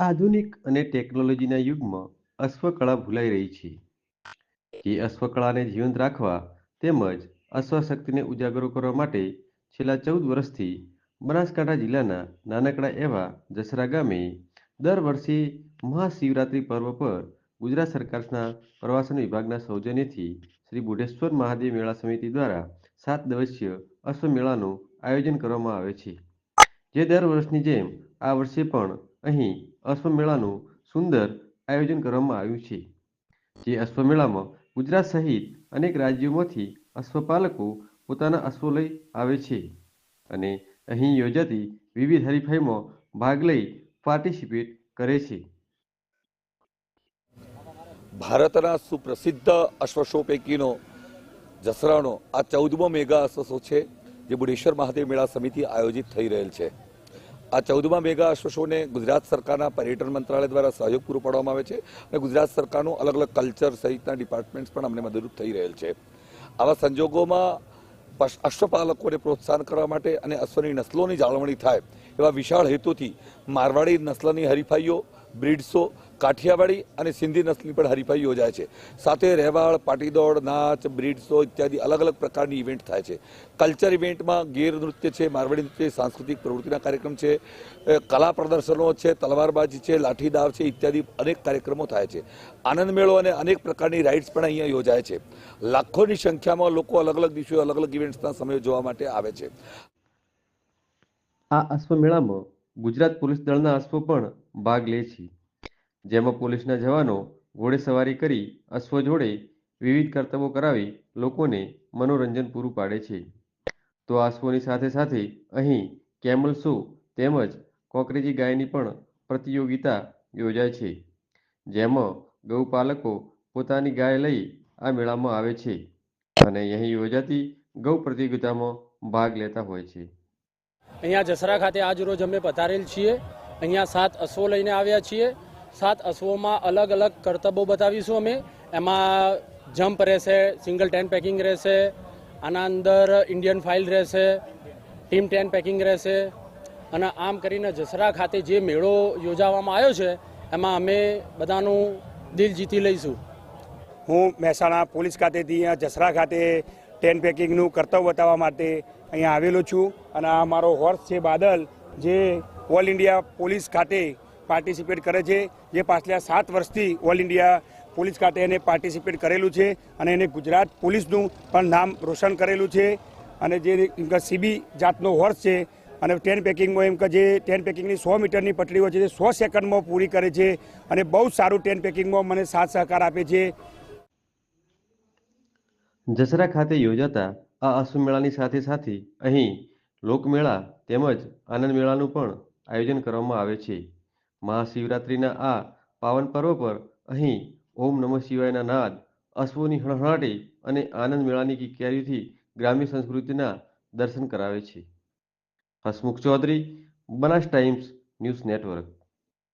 આધુનિક અને ટેકનોલોજીના યુગમાં અશ્વકળા ભૂલાઈ રહી છે. જે અશ્વકળાને જીવંત રાખવા તેમજ અશ્વશક્તિને ઉજાગરો કરવા માટે છેલ્લા ચૌદ વર્ષથી બનાસકાંઠા જિલ્લાના નાનકડા એવા જસરા ગામે દર વર્ષે મહાશિવરાત્રિ પર્વ પર ગુજરાત સરકારના પ્રવાસન વિભાગના સૌજન્યથી શ્રી બુઢેશ્વર મહાદેવ મેળા સમિતિ દ્વારા સાત દિવસીય અશ્વ મેળાનું આયોજન કરવામાં આવે છે. જે દર વર્ષની જેમ આ વર્ષે પણ અહીં અશ્વમેળાનું સુંદર આયોજન કરવામાં આવ્યું છે. જે અશ્વમેળામાં ગુજરાત સહિત અનેક રાજ્યોમાંથી અશ્વપાલકો પોતાના અશ્વો લઈ આવે છે અને અહીં યોજાતી વિવિધ હરીફાઈમાં ભાગ લઈ પાર્ટિસિપેટ કરે છે. ભારતના સુપ્રસિદ્ધ અશ્વશો પૈકીનો જસરાનો આ ચૌદમો મેગા અશ્વશો છે, જે બુડેશ્વર મહાદેવ મેળા સમિતિ આયોજિત થઈ રહેલ છે. આ ચૌદમા મેગા અશ્વશોને ગુજરાત સરકારના પર્યટન મંત્રાલય દ્વારા સહયોગ પૂરો પાડવામાં આવે છે અને ગુજરાત સરકારનું અલગ અલગ કલ્ચર સહિતના ડિપાર્ટમેન્ટ્સ પણ અમને મદદરૂપ થઈ રહેલ છે. આવા સંજોગોમાં અશ્વપાલકોને પ્રોત્સાહન કરવા માટે અને અશ્વની નસલોની જાળવણી થાય એવા વિશાળ હેતુથી મારવાડી નસ્લની હરીફાઈઓ બ્રીડ્સો, કાઠિયાવાડી અને સિંધી નસ્લની પણ હરીફાઈ યોજાય છે. સાથે રહેવાળ, પાટીદોડ, નાચ, બ્રિડસો ઇત્યાદિ અલગ અલગ પ્રકારની ઇવેન્ટ થાય છે. કલ્ચર ઇવેન્ટમાં ગેર નૃત્ય છે, મારવાડી નૃત્ય સાંસ્કૃતિક પ્રવૃત્તિના કાર્યક્રમ છે કલા પ્રદર્શનો છે, તલવારબાજી છે લાઠી દાવ છે ઇત્યાદિ અનેક કાર્યક્રમો થાય છે. આનંદ મેળો અને અનેક પ્રકારની રાઇડ્સ પણ અહીંયા યોજાય છે. લાખોની સંખ્યામાં લોકો અલગ અલગ દિવસે અલગ અલગ ઇવેન્ટ્સના સમય જોવા માટે આવે છે. આ અશ્વમેળામાં ગુજરાત પોલીસ દળના અશ્વો પણ ભાગ લે છે. જેમાં પોલીસના જવાનો ઘોડેસવારી કરી અશ્વ જોડે વિવિધ કરતબો કરાવી લોકોને મનોરંજન પૂરું પાડે છે. તો આ અશ્વોની સાથે સાથે અહીં કેમલ શો તેમજ કોકરેજી ગાયની પણ પ્રતિયોગિતા યોજાય છે. જેમાં ગૌપાલકો પોતાની ગાય લઈ આ મેળામાં આવે છે અને અહીં યોજાતી ગૌ પ્રતિયોગિતામાં ભાગ લેતા હોય છે. અહીંયા જસરા ખાતે આજ રોજ અમે પધારેલ છીએ. અહીંયા સાત અશ્વો લઈને આવ્યા છીએ. સાત અશ્વોમાં અલગ અલગ કરતબો બતાવીશું અમે. એમાં જમ્પ રહેશે, સિંગલ ટેન પેકિંગ રહેશે, આના અંદર ઇન્ડિયન ફાઇલ રહેશે, ટીમ ટેન પેકિંગ રહેશે. અને આમ કરીને જસરા ખાતે જે મેળો યોજાવામાં આવ્યો છે, એમાં અમે બધાનું દિલ જીતી લઈશું. હું મહેસાણા પોલીસ ખાતેથી જસરા ખાતે ટેન પેકિંગનું કર્તવ્ય બતાવવા માટે અહીંયા આવેલો છું. અને આ મારો હોર્સ છે બાદલ, જે ઓલ ઇન્ડિયા પોલીસ ખાતે પાર્ટિસિપેટ કરે છે, જે પાછલા સાત વર્ષથી ઓલ ઇન્ડિયા પોલીસ ખાતે એને પાર્ટિસિપેટ કરેલું છે અને એને ગુજરાત પોલીસનું પણ નામ રોશન કરેલું છે. અને જે સીબી જાતનો હોર્સ છે અને ટેન પેકિંગમાં એમ કે જે ટેન પેકિંગની સો મીટરની પટરીઓ છે, જે સો સેકન્ડમાં પૂરી કરે છે અને બહુ સારું ટેન પેકિંગમાં મને સાથ સહકાર આપે છે. જસરા ખાતે યોજાતા આ અશ્વમેળાની સાથે સાથે અહીં લોકમેળા તેમજ આનંદ મેળાનું પણ આયોજન કરવામાં આવે છે. મહાશિવરાત્રિના આ પાવન પર્વ પર અહીં ઓમ નમઃ શિવાયના નાદ અશ્વની હણહણાટી અને આનંદ મેળાની કિકિયારીથી ગ્રામ્ય સંસ્કૃતિના દર્શન કરાવે છે. Hasmukh Chaudhary, Banas Times News Network.